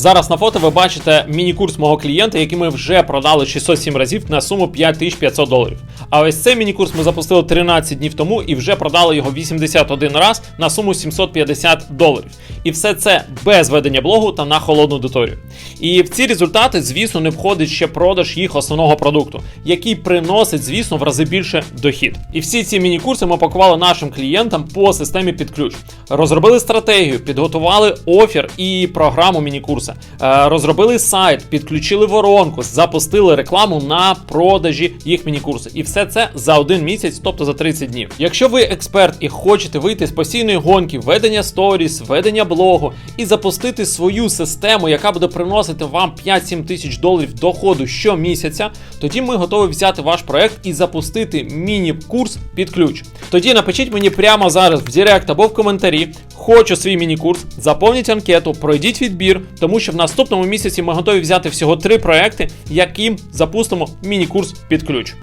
Зараз на фото ви бачите міні-курс мого клієнта, який ми вже продали 607 разів на суму 5500 доларів. А ось цей міні-курс ми запустили 13 днів тому і вже продали його 81 раз на суму 750 доларів. І все це без ведення блогу та на холодну аудиторію. І в ці результати, звісно, не входить ще продаж їх основного продукту, який приносить, звісно, в рази більше дохід. І всі ці міні-курси ми пакували нашим клієнтам по системі під ключ. Розробили стратегію, підготували офір і програму міні-курса, Е, розробили сайт, підключили воронку, запустили рекламу на продажі їх міні-курсу. І все це за один місяць, тобто за 30 днів. Якщо ви експерт і хочете вийти з постійної гонки, ведення сторіс, ведення блогу і запустити свою систему, яка буде приносити вам 5-7 тисяч доларів доходу щомісяця, тоді ми готові взяти ваш проект і запустити міні-курс під ключ. Тоді напишіть мені прямо зараз в Директ або в коментарі. Хочу свій міні-курс, заповніть анкету, пройдіть відбір, тому що в наступному місяці ми готові взяти всього три проекти, яким запустимо міні-курс під ключ.